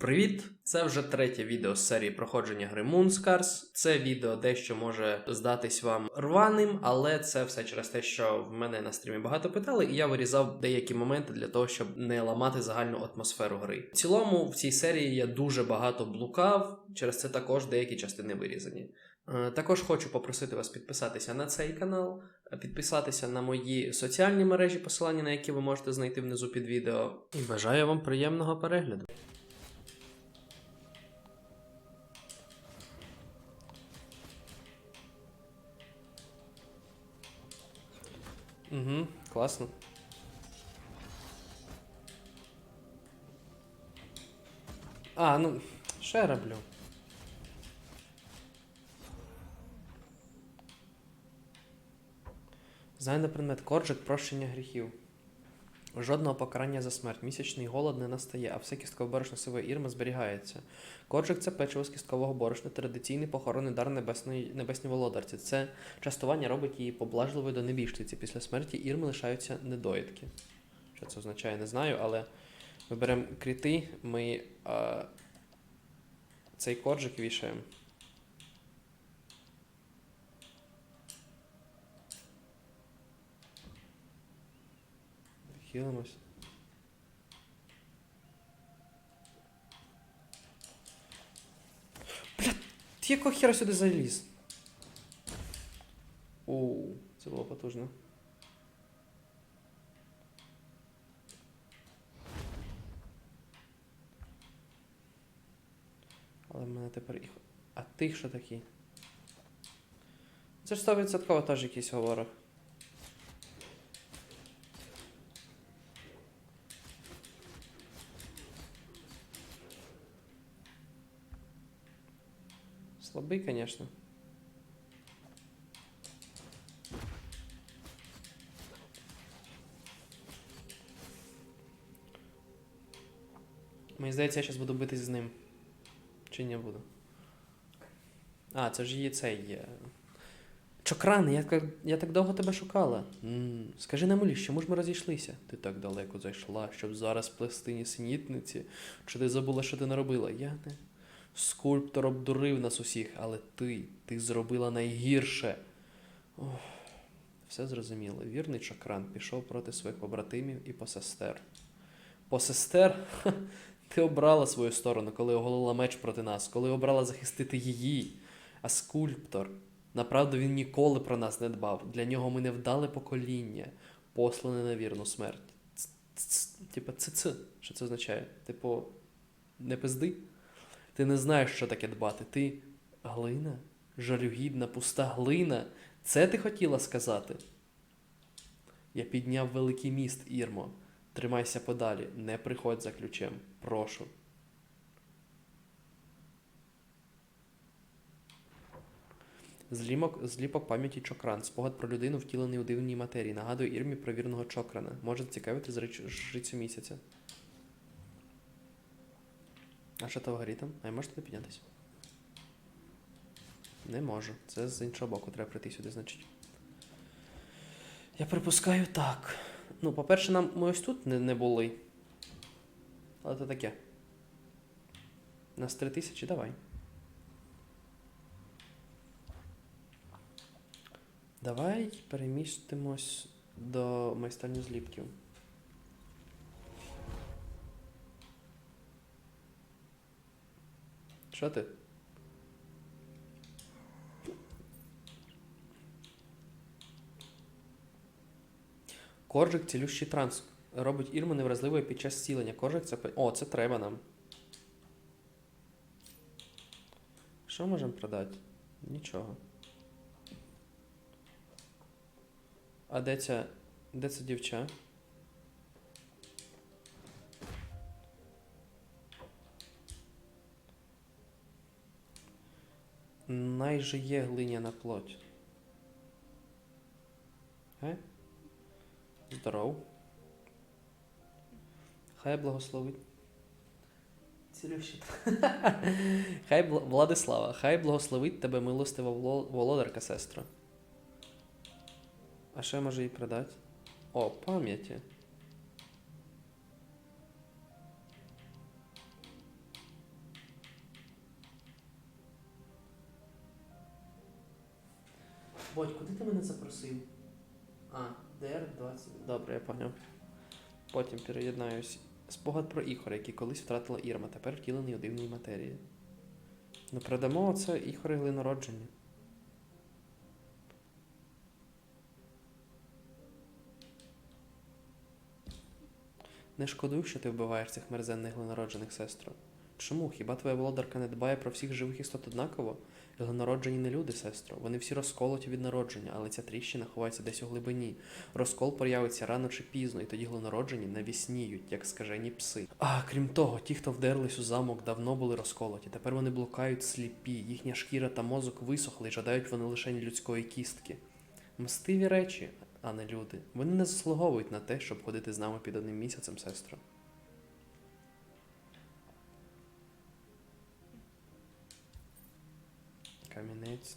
Привіт! Це вже третє відео з серії проходження гри Moonscars. Це відео дещо може здатись вам рваним, але це все через те, що в мене на стрімі багато питали, і я вирізав деякі моменти для того, щоб не ламати загальну атмосферу гри. В цілому, в цій серії я дуже багато блукав, через це також деякі частини вирізані. Е, Також хочу попросити вас підписатися на цей канал, підписатися на мої соціальні мережі, посилання на які ви можете знайти внизу під відео. І бажаю вам приємного перегляду. Угу, класно. А, ну, що я роблю? Знай предмет коржик прощення гріхів. Жодного покарання за смерть. Місячний голод не настає, а все кісткове борошно сивої ірми зберігається. Коржик це печиво з кісткового борошна, традиційний похоронний дар небесної, небесній володарці. Це частування робить її поблажливою до небіжчиці. Після смерті ірми лишаються недоїдки. Що це означає, не знаю, але ми беремо кріти, ми а, цей коржик вішаємо. Хилимось. Бля, ти якого хера сюди заліз? Оу, це було потужно. Але в мене тепер їх. А тих що такі? Це ж 100% теж якийсь говорок. Слабый, конечно. Мені здається, я зараз буду битись з ним. Чи не буду? А, це ж її цей. е, Чокран, я, я так довго тебе шукала. м скажи на милі, чому ж ми розійшлися? Ти так далеко зайшла, щоб зараз плести нісенітниці. Чи ти забула, що ти наробила? Я не. Скульптор обдурив нас усіх, але ти, ти зробила найгірше. Ох, все зрозуміло. Вірний чакран пішов проти своїх побратимів і посестер. Посестер? Ти обрала свою сторону, коли оголила меч проти нас, коли обрала захистити її. А скульптор, направду він ніколи про нас не дбав. Для нього ми не вдале покоління, послане на вірну смерть. Типа, це-це. Що це означає? Типу, не пизди? Ти не знаєш, що таке дбати. Ти глина, жалюгідна, пуста глина. Це ти хотіла сказати? Я підняв великий міст, Ірмо. Тримайся подалі, не приходь за ключем. Прошу. Злімок, зліпок пам'яті Чокран. Спогад про людину, втілений у дивній матерії. Нагадує Ірмі про вірного Чокрана. Може зацікавити зрич- жрицю місяця. А що то вгорі там? А я можу туди піднятися? Не можу. Це з іншого боку треба прийти сюди, значить. Я припускаю так. Ну, по-перше, нам ми ось тут не, не були. Але це таке. Нас три тисячі, давай. Давай перемістимось до майстерні злітків. Що ти? Коржик цілющий транс. Робить Ірму невразливою під час зцілення. Коржик це. О, це треба нам. Що можемо продати? Нічого. А де ця. Де це дівча? Найже є глиняна плоть. Е? Здоров. Хай благословить. Цілющий. Хай Владислава, хай благословить тебе милостива володарка, сестра. А що я можу їй продати? О, пам'яті. Бодь, куди ти мене запросив? А, ДР-20. Добре, я поняв. Потім переєднаюсь. Спогад про Іхора, який колись втратила Ірма, тепер втілений у дивній матерії. Ну, передамо оце Іхори глинародження. Не шкодуй, що ти вбиваєш цих мерзенних глинароджених сестро. Чому? Хіба твоя володарка не дбає про всіх живих істот однаково? Глинароджені не люди, сестро. Вони всі розколоті від народження, але ця тріщина ховається десь у глибині. Розкол проявиться рано чи пізно, і тоді глинароджені навісніють, як скажені пси. А крім того, ті, хто вдерлись у замок, давно були розколоті. Тепер вони блукають сліпі, їхня шкіра та мозок висохли, і жадають вони лише людської кістки. Мстиві речі, а не люди. Вони не заслуговують на те, щоб ходити з нами під одним місяцем, сестро. Камінець.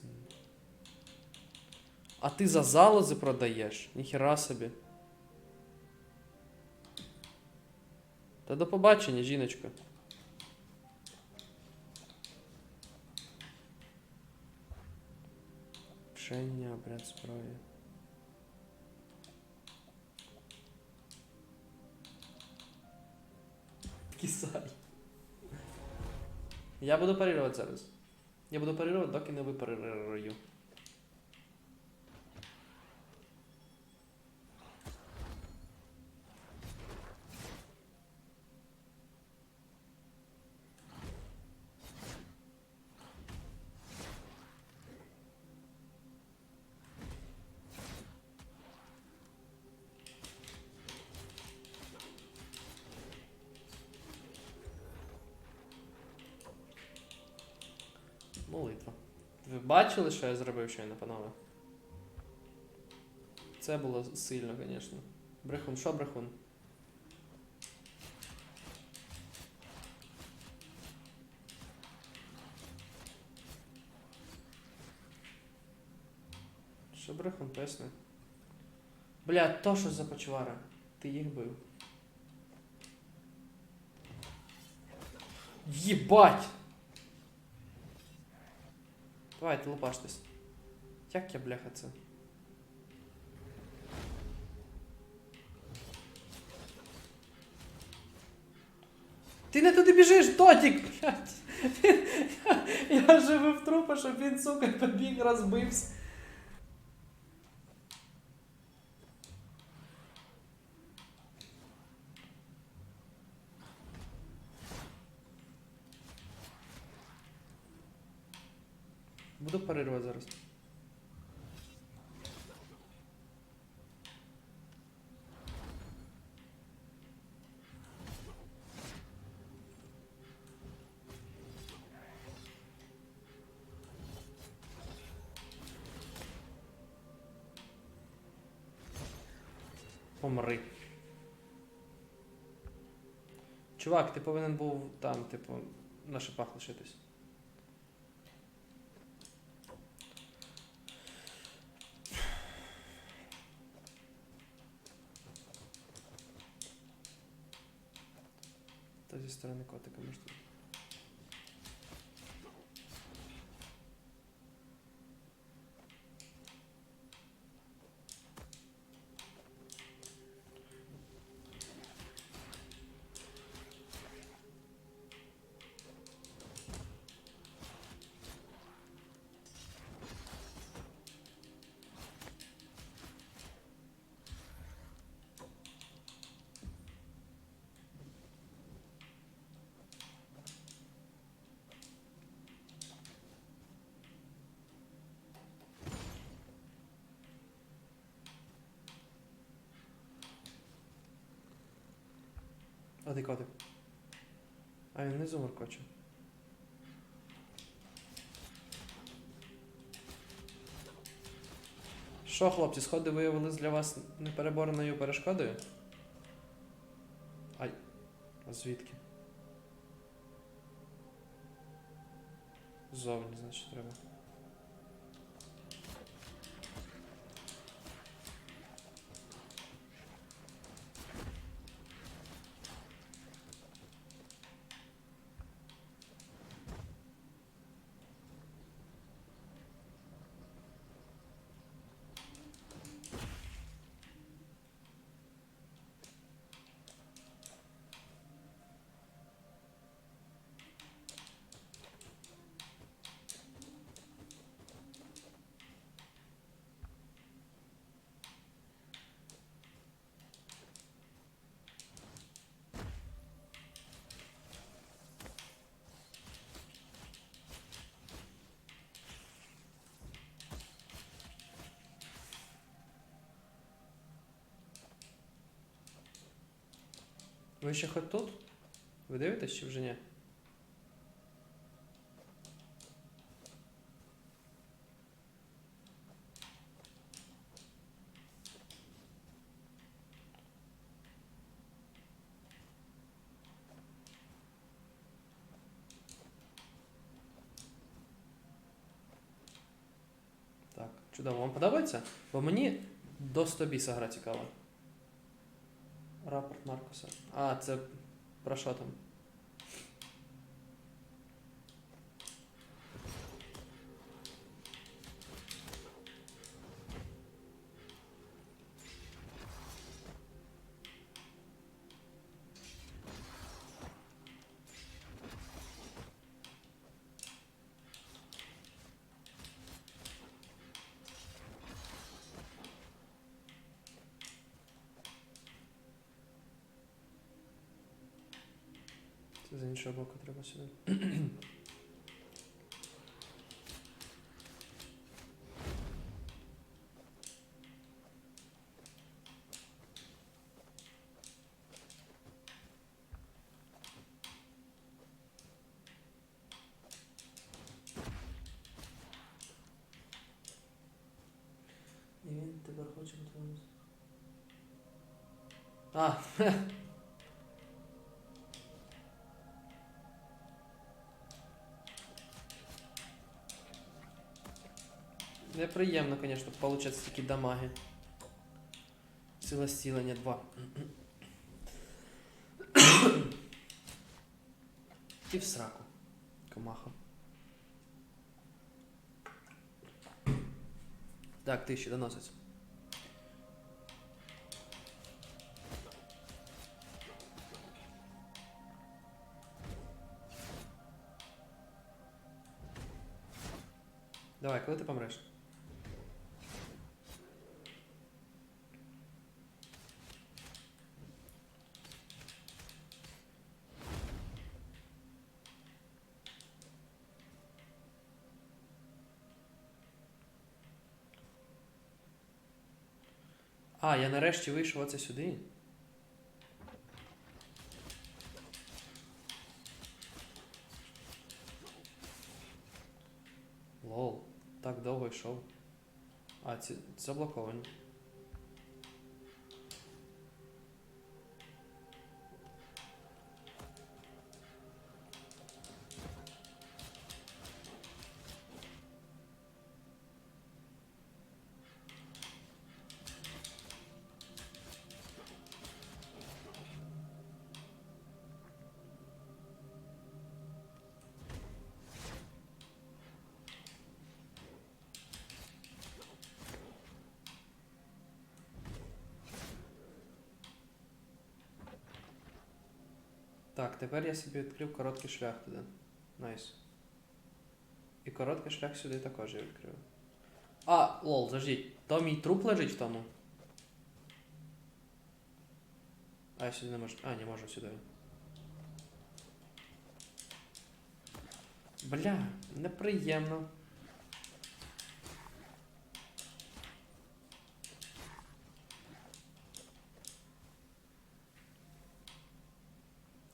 А ти за залози продаєш? Ніхера собі. Та до побачення, жіночка. Вчення, обряд зброї. Кисай. Я буду парировать зараз. Я буду парировать, доки не випарирую. Молитва. Ви бачили, що я зробив щойно, панове? Це було сильно, звісно. Брехун, що брехун? Що брехун песне? Бля, то що за почвара? Ти їх бив. Єбать! Давайте лупаштесь. Як я, бляха, це? Ти не туди біжиш, дотік, блядь! Я, я в трупа, щоб він, сука, побіг, розбився. Парирувати зараз. Помри. Чувак, ти повинен був там, типу, на шипах лишитись. Сторони котика можна. А де котик? А він внизу моркоче. Що, хлопці, сходи виявились для вас непереборною перешкодою? Ай. А звідки? Ззовні, значить, треба. Ви ще хоч тут? Ви дивитесь чи вже ні? Так, чудово. Вам подобається? Бо мені до 100 біса гра цікава. Рапорт Маркуса. А, це про що там? З іншого боку треба сюди. А, Неприємно, звісно, получаться такі дамаги. Сила зцілення 2. І в сраку. Комаха. Так, тисячі доноситься. Давай, коли ти помреш? А, я нарешті вийшов оце сюди. Лол, так довго йшов. А, ці заблоковані. Так, тепер я собі відкрив короткий шлях туди. Найс. І короткий шлях сюди також я відкрив. А, лол, заждіть. То мій труп лежить в тому. А я сюди не можу. А, не можу сюди. Бля, неприємно.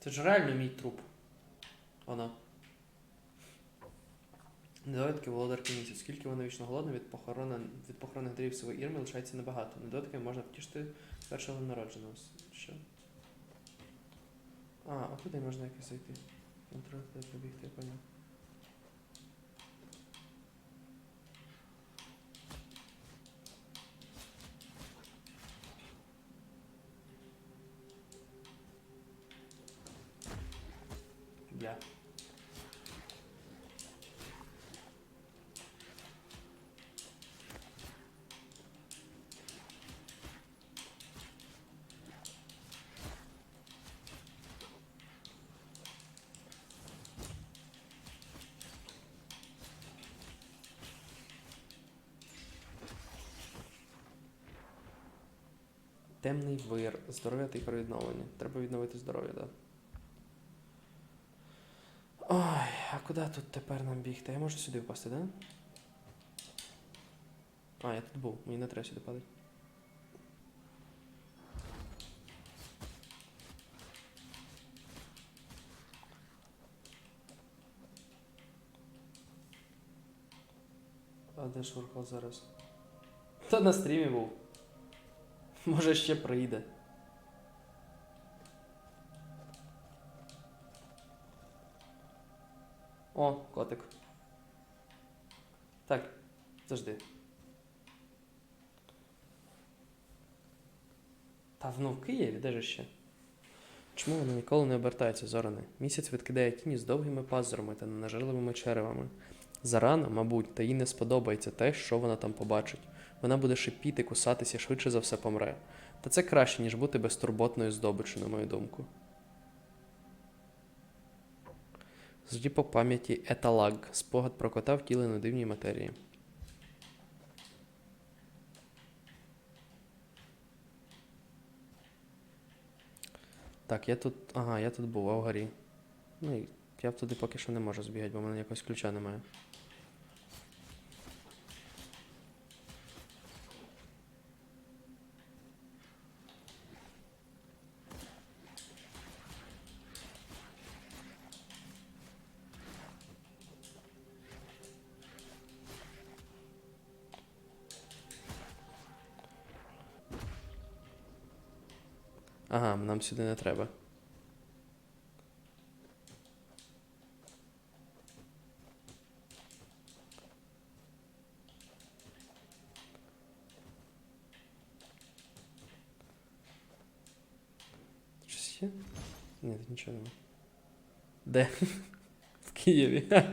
Це ж реально мій труп. Вона. Недовідки володарки місяць. Скільки вона вічно голодна від похорона від похоронних дарів свого Ірми лишається небагато. Недовідки можна втішити першого народженого. Що? А, куди можна якось зайти? Контроль, побігти, я поняв. Темний вир. Здоров'я та відновлення. Треба відновити здоров'я, так. Да? Ой, а куди тут тепер нам бігти? Я можу сюди впасти, так? Да? А, я тут був, мені не треба сюди падати. А де ж швуркал зараз? Та на стрімі був. Може ще прийде. О, котик. Так, завжди. Та ну в Києві, де ж ще? Чому вона ніколи не обертається зоране? Місяць відкидає тіні з довгими пазурами та ненажерливими черевами. Зарано, мабуть, та їй не сподобається те, що вона там побачить. Вона буде шипіти, кусатися, швидше за все помре. Та це краще, ніж бути безтурботною здобиччю, на мою думку. Зді по пам'яті еталаг. Спогад про кота втілений у дивній матерії. Так, я тут. Ага, я тут був, а вгорі. Ну і я туди поки що не можу збігати, бо в мене якогось ключа немає. Ага, нам сюди не треба. Щось є? Ні, нічого немає. Де? В Києві.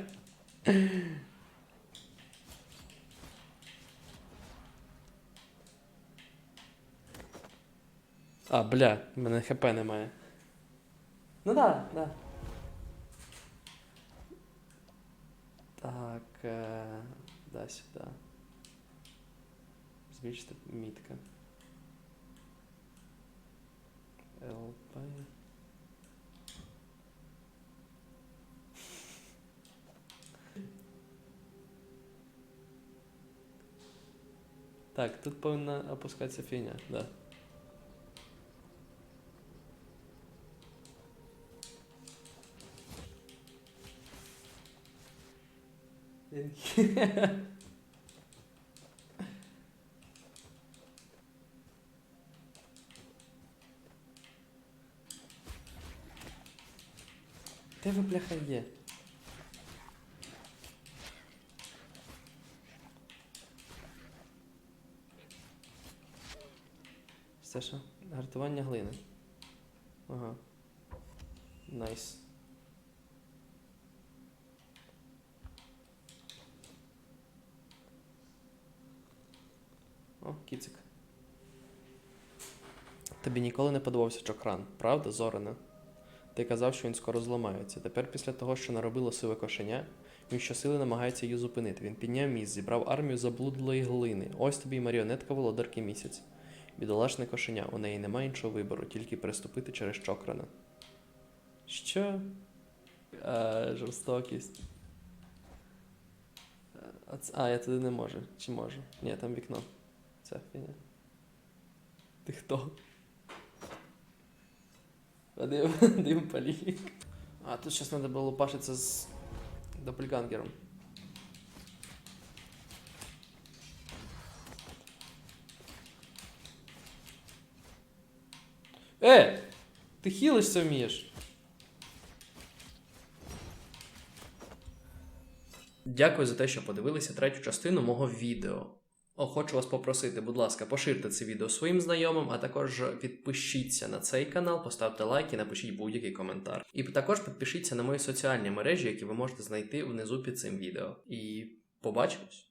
А, бля, в мене хп немає. Ну да, да. Так, е, да, сюди. Збільшити мітка. ЛП. Так, тут повинна опускатися фігня, да. Де ви, бляха, є? Це що? Гартування глини. Ага. Найс. О, кіцик. Тобі ніколи не подобався чокран, правда, Зорина? Ти казав, що він скоро зламається. Тепер, після того, що наробило сиве кошеня, він щосили намагається її зупинити. Він підняв міст, зібрав армію заблудлої глини. Ось тобі й маріонетка володарки місяць. Бідолашне кошеня, у неї немає іншого вибору, тільки переступити через чокрана. Що? А, жорстокість. А, а, я туди не можу. Чи можу? Ні, там вікно. Це фіня. Ти хто? Вадим, Вадим Полік. А, тут зараз треба було пашитися з допельгангером. Е! Ти хілишся вмієш? Дякую за те, що подивилися третю частину мого відео. Хочу вас попросити, будь ласка, поширте це відео своїм знайомим, а також підпишіться на цей канал, поставте лайк і напишіть будь-який коментар. І також підпишіться на мої соціальні мережі, які ви можете знайти внизу під цим відео. І побачимось!